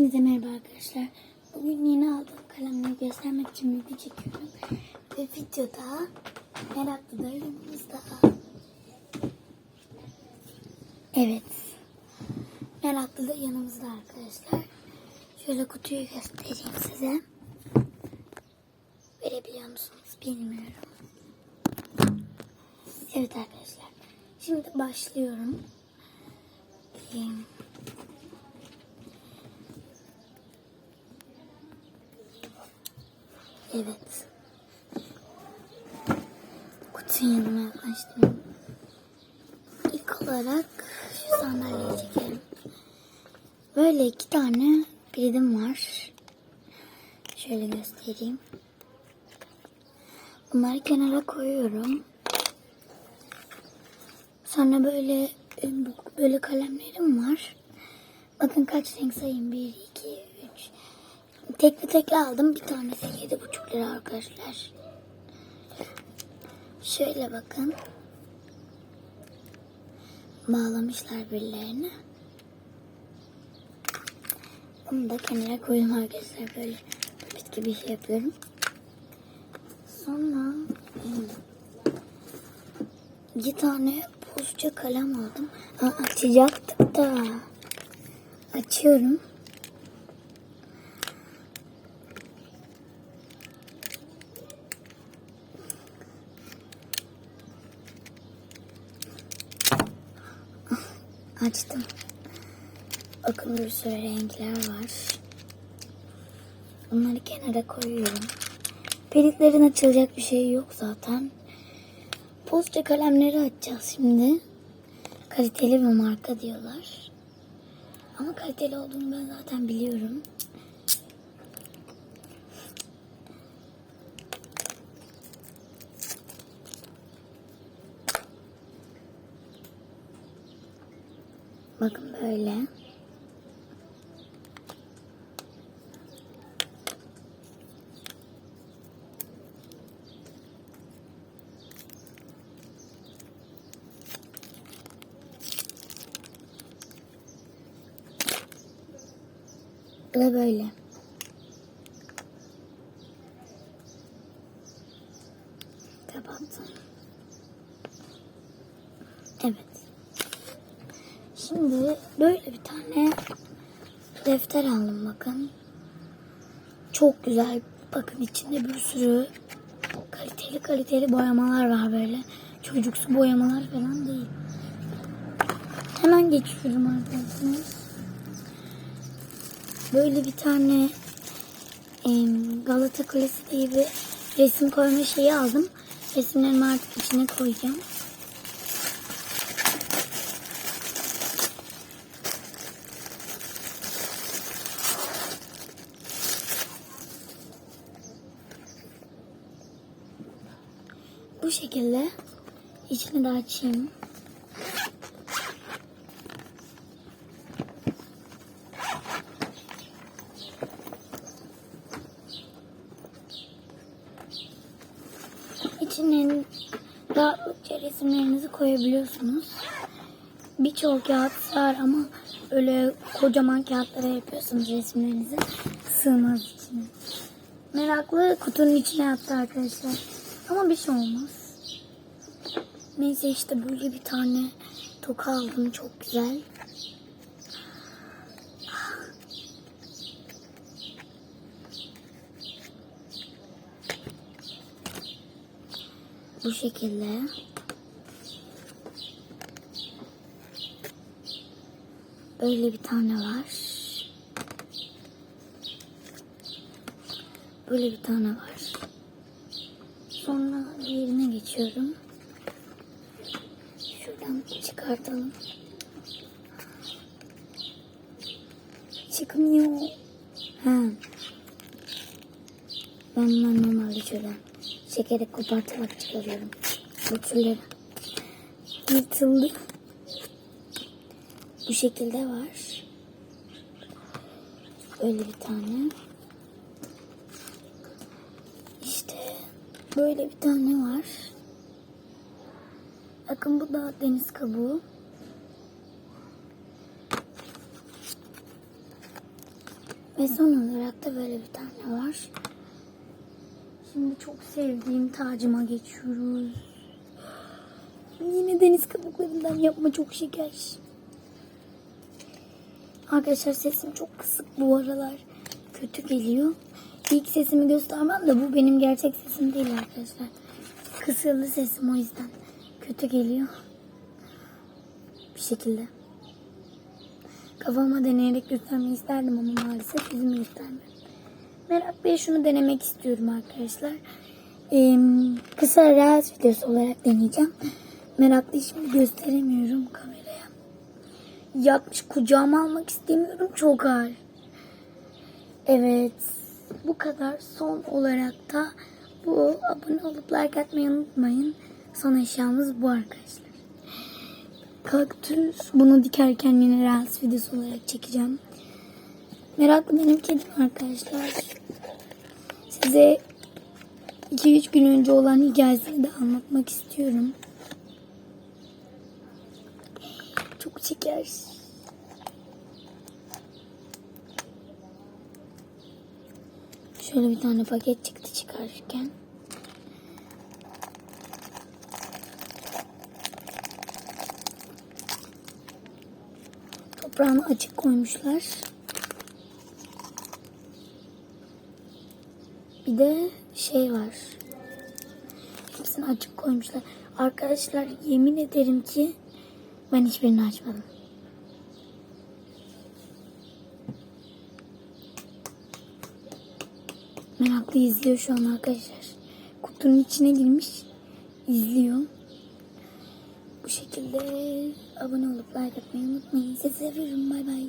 Hepinize merhaba arkadaşlar. Bugün yeni aldığım kalemleri göstermek için video çekiyorum. Ve videoda meraklılar yanımızda. Evet. Meraklılar yanımızda arkadaşlar. Şöyle kutuyu göstereyim size. Verebiliyor musunuz bilmiyorum. Evet arkadaşlar. Şimdi başlıyorum. Ee, Evet. Kutunun yanına yaklaştım. İlk olarak şu sandalyeyi çekelim. Böyle iki tane bridim var. Şöyle göstereyim. Bunları kenara koyuyorum. Sonra böyle böyle kalemlerim var. Bakın kaç renk sayayım. 1, 2, 3, Tekli tekli aldım. Bir tanesi yedi buçuk lira arkadaşlar. Şöyle bakın. Bağlamışlar birilerini. Bunu da kenara koydum arkadaşlar. Böyle bitki bir şey yapıyorum. Sonra hmm, iki tane postça kalem aldım. Ha, açacaktık da. Açıyorum. Açtım. Bakın bir sürü renkler var. Bunları kenara koyuyorum. Peliklerin açılacak bir şey yok zaten. Posta kalemleri açacağız şimdi. Kaliteli bir marka diyorlar. Ama kaliteli olduğunu ben zaten biliyorum. Bakın böyle. Ve böyle. Kapattım. Evet. Şimdi böyle bir tane defter aldım bakın. Çok güzel. Bakın içinde bir sürü kaliteli kaliteli boyamalar var böyle. Çocuksu boyamalar falan değil. Hemen geçiyorum arkadaşlar. Böyle bir tane Galata Kulesi diye bir resim koyma şeyi aldım. Resimlerimi artık içine koyacağım. Şekilde içini de açayım. İçinin rahatlıkça resimlerinizi koyabiliyorsunuz. Birçok kağıt var ama öyle kocaman kağıtlara yapıyorsunuz resimlerinizi. Sığmaz içine. Meraklı kutunun içine attı arkadaşlar. Ama bir şey olmaz. Neyse işte böyle bir tane toka aldım. Çok güzel. Bu şekilde. Böyle bir tane var. Böyle bir tane var. Sonra diğerine geçiyorum. Çıkartalım. Çıkmıyor. Ha. Ben bunları normalde şöyle çekerek kopartarak çıkarıyorum. Bu türleri. Yırtıldı. Bu şekilde var. Böyle bir tane. İşte böyle bir tane var. Bakın bu da deniz kabuğu. Ve son olarak da böyle bir tane var. Şimdi çok sevdiğim tacıma geçiyoruz. Yine deniz kabuklarından yapma çok şeker. Arkadaşlar sesim çok kısık bu aralar. Kötü geliyor. İlk sesimi göstermem de bu benim gerçek sesim değil arkadaşlar. Kısırlı sesim o yüzden. Kötü geliyor. Bir şekilde. Kafama deneyerek göstermeyi isterdim ama maalesef yüzümü göstermiyorum. Merak Bey şunu denemek istiyorum arkadaşlar. Ee, kısa reels videosu olarak deneyeceğim. Meraklı şimdi gösteremiyorum kameraya. Yatmış kucağıma almak istemiyorum çok ağır. Evet bu kadar. Son olarak da bu abone olup like atmayı unutmayın. Son eşyamız bu arkadaşlar. Kaktüs. Bunu dikerken yine reels videosu olarak çekeceğim. Meraklı benim kedim arkadaşlar. Size 2-3 gün önce olan hikayesini de anlatmak istiyorum. Çok şeker. Şöyle bir tane paket çıktı çıkarırken. Toprağını açık koymuşlar. Bir de şey var. Hepsini açık koymuşlar. Arkadaşlar yemin ederim ki ben hiçbirini açmadım. Meraklı izliyor şu an arkadaşlar. Kutunun içine girmiş. izliyor. Şekilde abone olup like atmayı unutmayın. Sizi seviyorum. Bay bay.